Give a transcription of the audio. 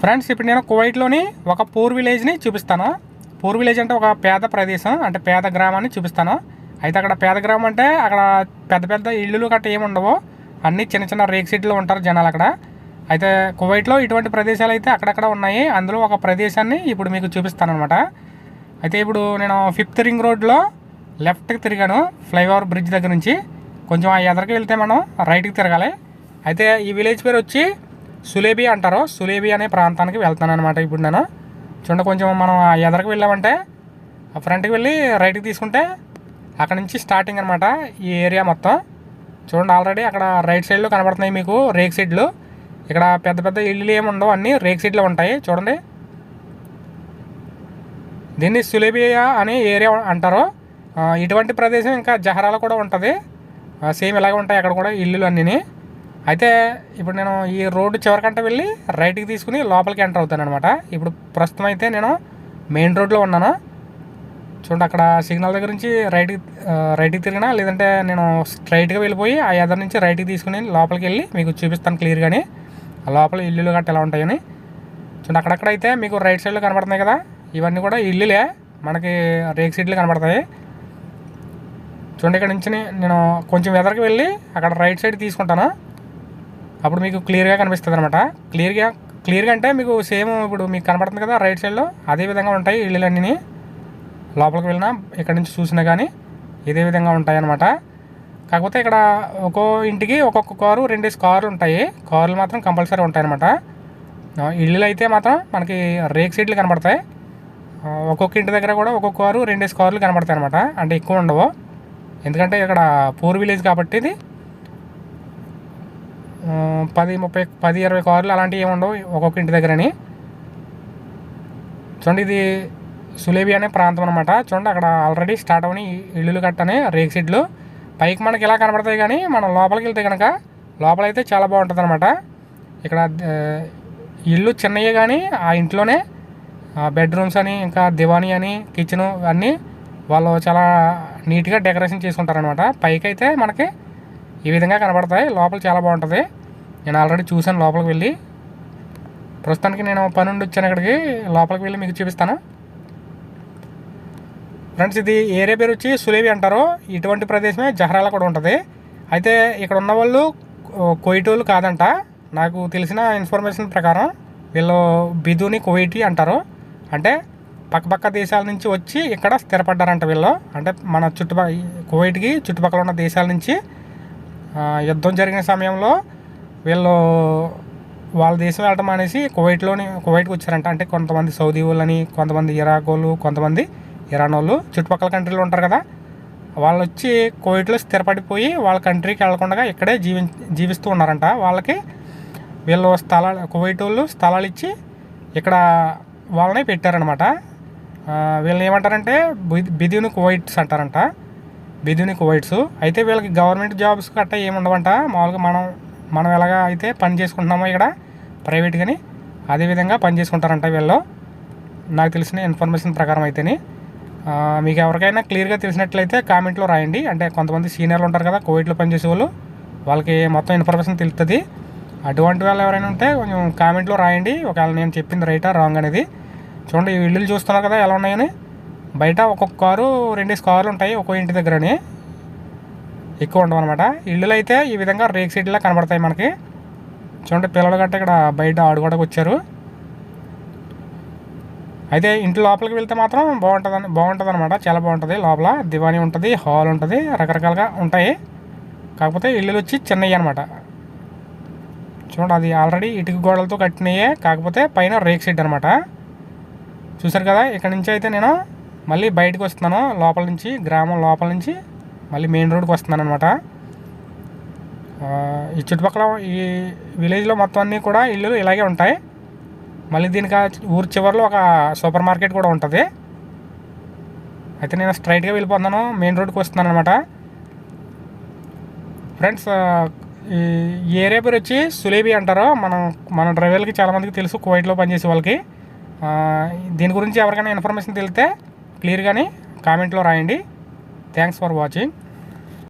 Friends ఇప్పుడు నేను కువైట్లోని ఒక పూర్ విలేజ్ని చూపిస్తాను. పూర్ విలేజ్ అంటే ఒక పేద ప్రదేశం అంటే పేద గ్రామాన్ని చూపిస్తాను. అయితే అక్కడ పేద గ్రామం అంటే అక్కడ పెద్ద పెద్ద ఇళ్ళు గట్ట ఏమి ఉండవు. అన్నీ చిన్న చిన్న రేక్ సీట్లో ఉంటారు జనాలు అక్కడ. అయితే కువైట్లో ఇటువంటి ప్రదేశాలు అయితే అక్కడక్కడ ఉన్నాయి. అందులో ఒక ప్రదేశాన్ని ఇప్పుడు మీకు చూపిస్తాను అనమాట అయితే ఇప్పుడు నేను ఫిఫ్త్ రింగ్ రోడ్లో లెఫ్ట్కి తిరిగాను ఫ్లైఓవర్ బ్రిడ్జ్ దగ్గర నుంచి. కొంచెం ఆ ఎదరికి వెళ్తే మనం రైట్కి తిరగాలి. అయితే ఈ విలేజ్ పేరు వచ్చి సులేబి అంటారు. సులేబి అనే ప్రాంతానికి వెళ్తాను అనమాట ఇప్పుడు నేను. చూడండి కొంచెం మనం ఎదరికి వెళ్ళామంటే ఆ ఫ్రంట్కి వెళ్ళి రైట్కి తీసుకుంటే అక్కడ నుంచి స్టార్టింగ్ అనమాట ఈ ఏరియా మొత్తం. చూడండి ఆల్రెడీ అక్కడ రైట్ సైడ్లో కనబడుతున్నాయి మీకు రేక్ సీడ్లు ఇక్కడ పెద్ద పెద్ద ఇళ్ళు ఏమి ఉండవు అన్నీ రేక్ సీడ్లు ఉంటాయి. చూడండి. దీన్ని సులేబియా అనే ఏరియా అంటారు. ఇటువంటి ప్రదేశం ఇంకా జహరాలో కూడా ఉంటుంది. సేమ్ ఇలాగే ఉంటాయి అక్కడ కూడా ఇల్లులు అన్నీ అయితే ఇప్పుడు నేను ఈ రోడ్డు చివరికంటే వెళ్ళి రైట్కి తీసుకుని లోపలికి ఎంటర్ అవుతాను అనమాట ఇప్పుడు ప్రస్తుతం అయితే నేను మెయిన్ రోడ్లో ఉన్నాను. చూడండి అక్కడ సిగ్నల్ దగ్గర నుంచి రైట్కి రైట్కి తిరిగినా లేదంటే నేను స్ట్రైట్గా వెళ్ళిపోయి ఆ ఎదర్ నుంచి రైట్కి తీసుకుని లోపలికి వెళ్ళి మీకు చూపిస్తాను క్లియర్గాని లోపల ఇల్లులు గట్ట ఎలా ఉంటాయని. చూడండి అక్కడక్కడ అయితే మీకు రైట్ సైడ్లో కనబడుతున్నాయి కదా. ఇవన్నీ కూడా ఇల్లులే. మనకి రేక్ సీట్లు కనబడతాయి. చూడండి ఇక్కడ నుంచి నేను కొంచెం ఎదరికి వెళ్ళి అక్కడ రైట్ సైడ్ తీసుకుంటాను. అప్పుడు మీకు క్లియర్గా కనిపిస్తుంది అనమాట క్లియర్గా క్లియర్గా అంటే మీకు సేమ్ ఇప్పుడు మీకు కనబడుతుంది కదా రైట్ సైడ్లో అదే విధంగా ఉంటాయి ఇల్లులన్నీ లోపలికి వెళ్ళినా ఇక్కడ నుంచి చూసినా కానీ ఇదే విధంగా ఉంటాయి అన్నమాట కాకపోతే ఇక్కడ ఒక్కో ఇంటికి ఒక్కొక్క కారు రెండేసి కార్లు ఉంటాయి. కార్లు మాత్రం కంపల్సరీ ఉంటాయి అనమాట ఇల్లులు అయితే మాత్రం మనకి రేక్ సీట్లు కనబడతాయి ఒక్కొక్క ఇంటి దగ్గర కూడా ఒక్కొక్క కారు రెండేసి కార్లు కనబడతాయి అనమాట అంటే ఎక్కువ ఉండవు. ఎందుకంటే ఇక్కడ పూర్ విలేజ్ కాబట్టి ఇది పది ముప్పై పది ఇరవై కార్లు అలాంటివి ఏమి ఉండవు ఒక్కొక్క ఇంటి దగ్గరని. చూడండి ఇది సులేబి అనే ప్రాంతం అనమాట చూడండి అక్కడ ఆల్రెడీ స్టార్ట్ అవని ఇల్లులు కట్టని రేక్ సీడ్లు పైకి మనకి ఇలా కనబడతాయి కానీ మనం లోపలికి వెళ్తే కనుక లోపలైతే చాలా బాగుంటుంది అనమాట ఇక్కడ ఇల్లు చిన్నయ్యే కానీ ఆ ఇంట్లోనే బెడ్రూమ్స్ అని ఇంకా దివానీ అని కిచెను అన్నీ వాళ్ళు చాలా నీట్గా డెకరేషన్ చేసుకుంటారనమాట పైకి అయితే మనకి ఈ విధంగా కనబడతాయి. లోపల చాలా బాగుంటుంది. నేను ఆల్రెడీ చూశాను లోపలికి వెళ్ళి. ప్రస్తుతానికి నేను పని నుండి వచ్చాను ఇక్కడికి. లోపలికి వెళ్ళి మీకు చూపిస్తాను. ఫ్రెండ్స్ ఇది ఏరియా పేరు వచ్చి సులేవి అంటారు. ఇటువంటి ప్రదేశమే జహరాల కూడా ఉంటుంది. అయితే ఇక్కడ ఉన్న వాళ్ళు కోయిటోళ్ళు కాదంట. నాకు తెలిసిన ఇన్ఫర్మేషన్ ప్రకారం వీళ్ళు బిదుని కోయిటి అంటారు. అంటే పక్కపక్క దేశాల నుంచి వచ్చి ఇక్కడ స్థిరపడ్డారంట వీళ్ళు. అంటే మన చుట్టుపక్క కువైట్కి చుట్టుపక్కల ఉన్న దేశాల నుంచి యుద్ధం జరిగిన సమయంలో వీళ్ళు వాళ్ళ దేశం వెళ్ళటం అనేసి కువైట్లోని కువైట్కి వచ్చారంట. అంటే కొంతమంది సౌదీ వాళ్ళని కొంతమంది ఇరాక్ వాళ్ళు కొంతమంది ఇరాన్ వాళ్ళు చుట్టుపక్కల కంట్రీలు ఉంటారు కదా. వాళ్ళు వచ్చి కువైట్లో స్థిరపడిపోయి వాళ్ళ కంట్రీకి వెళ్ళకుండా ఇక్కడే జీవి జీవిస్తూ ఉన్నారంట. వాళ్ళకి వీళ్ళు స్థలాలు కువైట్ వాళ్ళు స్థలాలు ఇచ్చి ఇక్కడ వాళ్ళని పెట్టారనమాట వీళ్ళని ఏమంటారంటే బిదిను బిదిని కువైట్స్ అంటారంట. బిదిని కువైట్స్. అయితే వీళ్ళకి గవర్నమెంట్ జాబ్స్ గట్టా ఏముండవంట మామూలుగా మనం మనం ఎలాగా అయితే పని చేసుకుంటున్నామో ఇక్కడ ప్రైవేట్ కానీ అదేవిధంగా పని చేసుకుంటారంట వీళ్ళు. నాకు తెలిసిన ఇన్ఫర్మేషన్ ప్రకారం అయితేనే. మీకు ఎవరికైనా క్లియర్గా తెలిసినట్లయితే కామెంట్లో రాయండి. అంటే కొంతమంది సీనియర్లు ఉంటారు కదా కోవిడ్లో పనిచేసే వాళ్ళు వాళ్ళకి మొత్తం ఇన్ఫర్మేషన్ తెలుస్తుంది అటువంటి వాళ్ళు ఎవరైనా ఉంటే కొంచెం కామెంట్లో రాయండి. ఒకవేళ నేను చెప్పింది రైటా రాంగ్ అనేది. చూడండి ఈ ఇల్లులు చూస్తున్నారు కదా ఎలా ఉన్నాయని. బయట ఒక్కొక్క కారు రెండేసి కార్లు ఉంటాయి ఒక్కో ఇంటి దగ్గరని. ఎక్కువ ఉండవు అనమాట ఇల్లులు అయితే ఈ విధంగా రేక్ సీట్లా కనబడతాయి మనకి. చూడండి పిల్లలు గట్ట ఇక్కడ బయట ఆడుకోవడానికి వచ్చారు. అయితే ఇంటి లోపలికి వెళ్తే మాత్రం బాగుంటుంది బాగుంటుంది అనమాట చాలా బాగుంటుంది. లోపల దివాణి ఉంటుంది హాల్ ఉంటుంది రకరకాలుగా ఉంటాయి. కాకపోతే ఇల్లులు వచ్చి చిన్నవి అనమాట చూడండి అది ఆల్రెడీ ఇటుక గోడలతో కట్టినయే. కాకపోతే పైన రేక్ షెడ్ అనమాట చూసారు కదా ఇక్కడ నుంచి అయితే నేను మళ్ళీ బయటకు వస్తున్నాను లోపల నుంచి గ్రామం లోపల నుంచి మళ్ళీ మెయిన్ రోడ్కి వస్తున్నాను అనమాట ఈ చుట్టుపక్కల ఈ విలేజ్లో మొత్తం అన్నీ కూడా ఇల్లులు ఇలాగే ఉంటాయి. మళ్ళీ దీనికి ఊరు చివరిలో ఒక సూపర్ మార్కెట్ కూడా ఉంటుంది. అయితే నేను స్ట్రైట్గా వెళ్ళిపోతున్నాను మెయిన్ రోడ్కి వస్తున్నాను అనమాట ఫ్రెండ్స్ ఈ ఏరియా పేరు వచ్చి సులేబి అంటారు. మనం మన డ్రైవర్లకి చాలామందికి తెలుసు కువైట్లో పనిచేసే వాళ్ళకి. దీని గురించి ఎవరికైనా ఇన్ఫర్మేషన్ తెలిస్తే క్లియర్గానే కామెంట్లో రాయండి. Thanks for watching